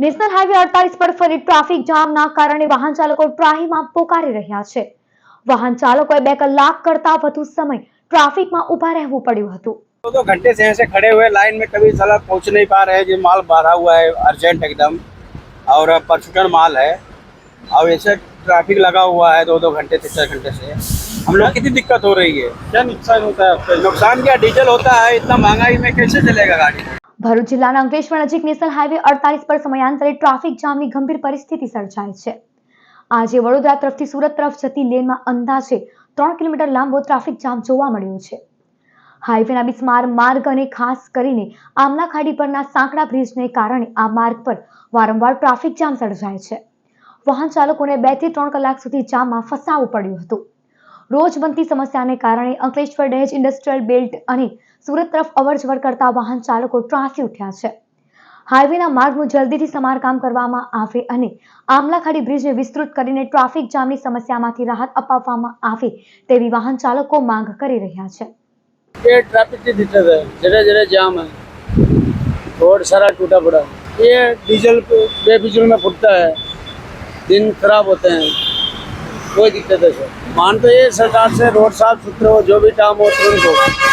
National highway અડતાલીસ પર ફરી ટ્રાફિક જામના કારણે વાહન ચાલકો ટ્રાહીમાં પોકારી રહ્યા છે વાહન ચાલકોએ બે કલાક કરતા વધુ સમય ટ્રાફિકમાં ઊભા રહેવું પડ્યું હતું दो दो घंटे से ऐसे खड़े हुए लाइन में कभी साला पहुंच नहीं पा रहे हैं जो माल भरा हुआ है अर्जेंट एकदम और परचूटन माल है और ऐसे ट्रैफिक लगा हुआ है दो दो घंटे तीन चार घंटे से हम लोग कितनी दिक्कत हो रही है क्या नुकसान होता है आपका नुकसान क्या डीजल होता है इतना महंगाई में कैसे चलेगा गाड़ी ભરૂચ જિલ્લાના અંકલેશ્વર નજીક નેશનલ હાઈવે અડતાલીસ પર સમયાંતરે ટ્રાફિક જામની ગંભીર પરિસ્થિતિ સર્જાય છે. આજે વડોદરા તરફથી સુરત તરફ જતી લેનમાં અંદાજે ત્રણ કિલોમીટર લાંબો ટ્રાફિક જામ જોવા મળ્યો છે. હાઈવેના બિસ્માર માર્ગ અને ખાસ કરીને આમલા ખાડી પરના સાંકડા બ્રિજને કારણે આ માર્ગ પર વારંવાર ટ્રાફિક જામ સર્જાય છે. વાહન ચાલકોને બેથી ત્રણ કલાક સુધી જામમાં ફસાવવું પડ્યું હતું. રોજ બનતી સમસ્યાને કારણે અંકલેશ્વર દહેજ ઇન્ડસ્ટ્રીયલ બેલ્ટ અને સુરત તરફ અવરજવર કરતા વાહન ચાલકો ત્રાસી ઉઠ્યા છે હાઈવેના માર્ગનું જલ્દીથી સમારકામ કરવામાં આવે અને આમલાખાડી બ્રિજને વિસ્તૃત કરીને ટ્રાફિક જામની સમસ્યામાંથી રાહત અપાવવામાં આવે તેવી વાહન ચાલકો માંગ કરી રહ્યા છે ये ट्रैफिक की दिक्कत है जगह जगह जाम है रोड सारा टूटा पड़ा है ये डीजल पे- बेफिजूल में फुटता है दिन खराब होते हैं कोई दिक्कत है सर मान तो ये सरकार से रोड साफ सुथरे हो जो भी काम हो तुरंत हो